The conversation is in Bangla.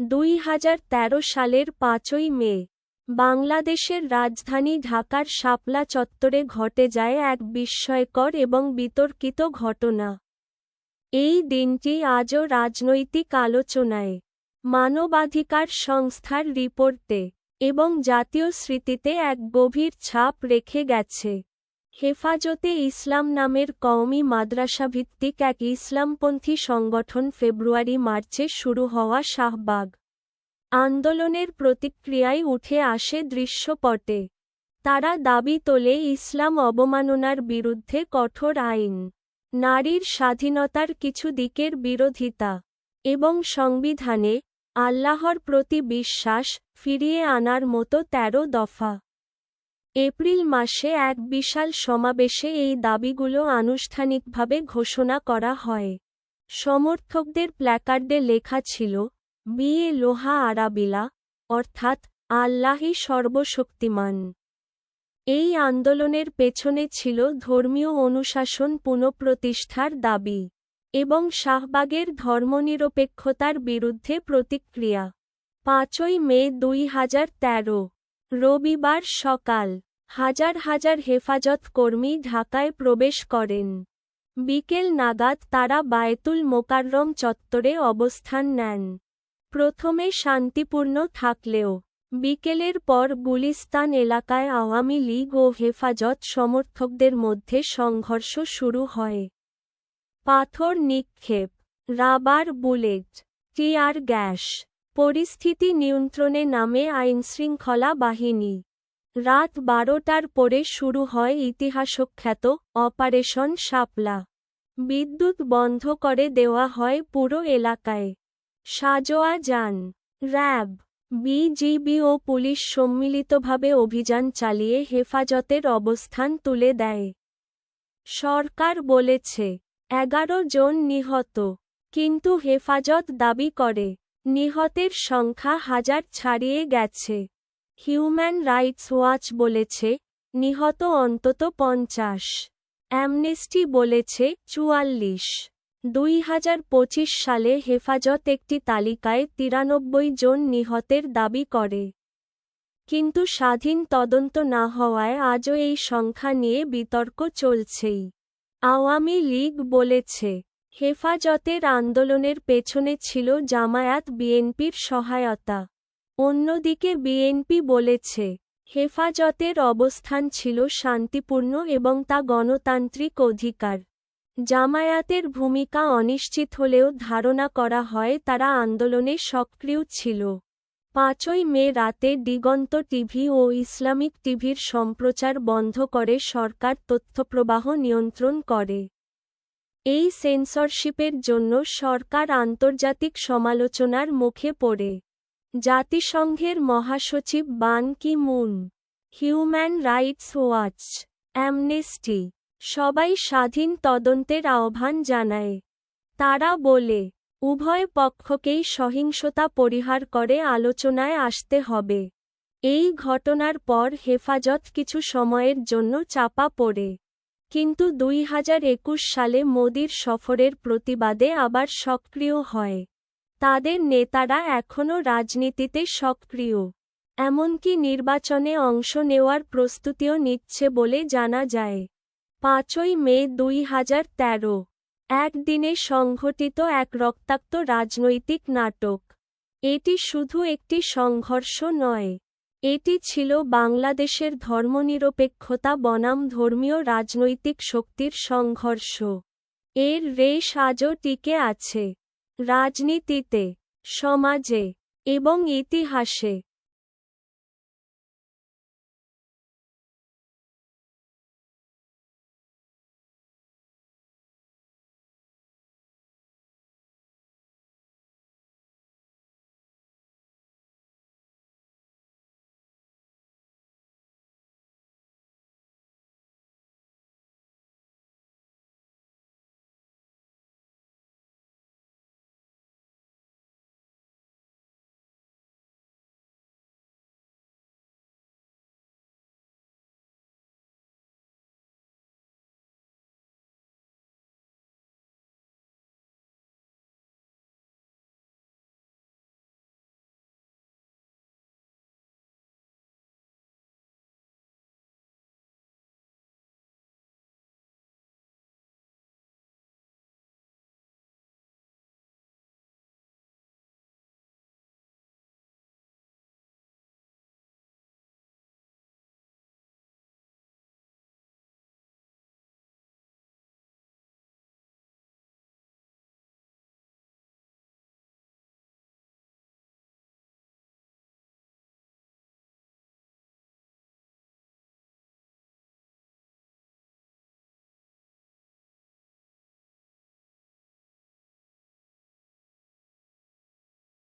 দুই হাজার তেরো সালের পাঁচই মে, বাংলাদেশের রাজধানী ঢাকার শাপলা চত্বরে ঘটে যায় এক বিস্ময়কর এবং বিতর্কিত ঘটনা। এই দিনটি আজও রাজনৈতিক আলোচনায়, মানবাধিকার সংস্থার রিপোর্টে এবং জাতীয় স্মৃতিতে এক গভীর ছাপ রেখে গেছে। হেফাজতে ইসলাম নামের কওমি মাদ্রাসাভিত্তিক এক ইসলামপন্থী সংগঠন ফেব্রুয়ারি মার্চে শুরু হওয়া শাহবাগ। আন্দোলনের প্রতিক্রিয়ায় উঠে আসে দৃশ্যপটে। তারা দাবি তোলে ইসলাম অবমাননার বিরুদ্ধে কঠোর আইন, নারীর স্বাধীনতার কিছু দিকের বিরোধিতা এবং সংবিধানে আল্লাহর প্রতি বিশ্বাস ফিরিয়ে আনার মতো তেরো দফা। এপ্রিল মাসে এক বিশাল সমাবেশে এই দাবিগুলো আনুষ্ঠানিকভাবে ঘোষণা করা হয়। সমর্থকদের প্ল্যাকার্ডে লেখা ছিল, বিয়ে লোহা আরাবিলা, অর্থাৎ আল্লাহই সর্বশক্তিমান। এই আন্দোলনের পেছনে ছিল ধর্মীয় অনুশাসন পুনঃপ্রতিষ্ঠার দাবি এবং শাহবাগের ধর্মনিরপেক্ষতার বিরুদ্ধে প্রতিক্রিয়া। পাঁচই মে দুই হাজার তেরো রবিবার সকাল, হাজার হাজার হেফাজত কর্মী ঢাকায় প্রবেশ করেন। বিকেল নাগাদ তারা বায়তুল মোকাররম চত্বরে অবস্থান নেন। প্রথমে শান্তিপূর্ণ থাকলেও, বিকেলের পর গুলিস্তান এলাকায় আওয়ামী লীগ ও হেফাজত সমর্থকদের মধ্যে সংঘর্ষ শুরু হয়। পাথর নিক্ষেপ, রাবার বুলেট, টিয়ার গ্যাস পরিস্থিতি নিয়ন্ত্রণে নামে আইনশৃঙ্খলা বাহিনী। রাত বারোটার পরে শুরু হয় ইতিহাসখ্যাত অপারেশন শাপলা। বিদ্যুৎ বন্ধ করে দেওয়া হয় পুরো এলাকায়। সাজোয়া যান। র্যাব বিজিবি ও পুলিশ সম্মিলিতভাবে অভিযান চালিয়ে হেফাজতের অবস্থান তুলে দেয়। সরকার বলেছে, এগারো জন নিহত, কিন্তু হেফাজত দাবি করে। নিহতের সংখ্যা হাজার ছাড়িয়ে গেছে। হিউম্যান রাইটস ওয়াচ বলেছে, নিহত অন্তত পঞ্চাশ। অ্যামনেস্টি বলেছে, চুয়াল্লিশ। দুই হাজার পঁচিশ সালে হেফাজত একটি তালিকায় তিরানব্বই জন নিহতের দাবি করে। কিন্তু স্বাধীন তদন্ত না হওয়ায় আজও এই সংখ্যা নিয়ে বিতর্ক চলছেই। আওয়ামী লীগ বলেছে হেফাজতের আন্দোলনের পেছনে ছিল জামায়াত বিএনপির সহায়তা। অন্যদিকে বিএনপি বলেছে, হেফাজতের অবস্থান ছিল শান্তিপূর্ণ এবং তা গণতান্ত্রিক অধিকার। জামায়াতের ভূমিকা অনিশ্চিত হলেও ধারণা করা হয় তারা আন্দোলনে সক্রিয় ছিল। পাঁচই মে রাতে দিগন্ত টিভি ও ইসলামিক টিভির সম্প্রচার বন্ধ করে সরকার তথ্যপ্রবাহ নিয়ন্ত্রণ করে। এই সেন্সরশিপের জন্য সরকার আন্তর্জাতিক সমালোচনার মুখে পড়ে। জাতিসংঘের মহাসচিব Ban Ki Moon Human Rights Watch Amnesty সবাই স্বাধীন তদন্তের আহ্বান জানায়। তারা বলে, উভয় পক্ষকেই সহিংসতা পরিহার করে আলোচনায় আসতে হবে। এই ঘটনার পর হেফাজত কিছু সময়ের জন্য চাপা পড়ে। কিন্তু দুই হাজার একুশ সালে মোদির সফরের প্রতিবাদে আবার সক্রিয় হয়। তাদের নেতারা এখনও রাজনীতিতে সক্রিয়। এমনকি নির্বাচনে অংশ নেওয়ার প্রস্তুতিও নিচ্ছে বলে জানা যায়। পাঁচই মে দুই হাজার তেরো, একদিনে সংঘটিত এক রক্তাক্ত রাজনৈতিক নাটক। এটি শুধু একটি সংঘর্ষ নয় এটি ছিল বাংলাদেশের ধর্মনিরপেক্ষতা বনাম ধর্মীয় রাজনৈতিক শক্তির সংঘর্ষ। এর রেশ আজও টিকে আছে। রাজনীতিতে, সমাজে এবং ইতিহাসে